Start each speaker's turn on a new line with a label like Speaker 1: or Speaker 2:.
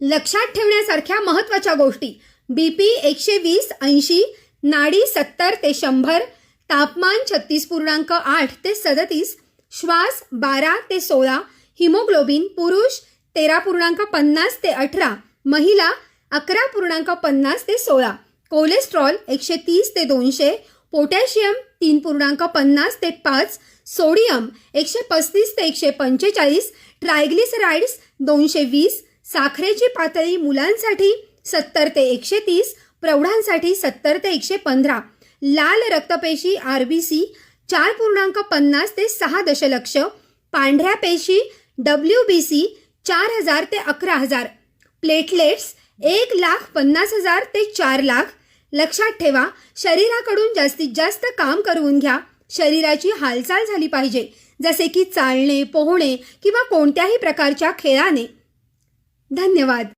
Speaker 1: लक्षात ठेवण्यासारख्या महत्त्वाच्या गोष्टी. बी पी एकशे वीस ऐंशी नाडी सत्तर ते शंभर तापमान छत्तीस पूर्णांक आठ ते सदतीस श्वास बारा ते सोळा हिमोग्लोबिन पुरुष तेरा पूर्णांक पन्नास ते अठरा महिला अकरा पूर्णांक पन्नास ते सोळा कोलेस्ट्रॉल एकशे तीस ते दोनशे पोटॅशियम तीन पूर्णांक पन्नास ते पाच सोडियम एकशे पस्तीस ते एकशे पंचेचाळीस ट्रायग्लिसराइड्स दोनशे वीस साखरेची पातळी मुलांसाठी सत्तर ते एकशे तीस प्रौढांसाठी सत्तर ते एकशे पंधरा. लाल रक्तपेशी आर बी सी चार पूर्णांक पन्नास ते सहा दशलक्ष. पांढऱ्या पेशी डब्ल्यू बी सी चार हजार ते अकरा हजार. प्लेटलेट्स एक लाख पन्नास हजार ते चार लाख. लक्षात ठेवा शरीराकडून जास्तीत जास्त काम करवून घ्या. शरीराची हालचाल झाली पाहिजे. जसे की चालणे पोहणे किंवा कोणत्याही प्रकारच्या खेळाने. धन्यवाद.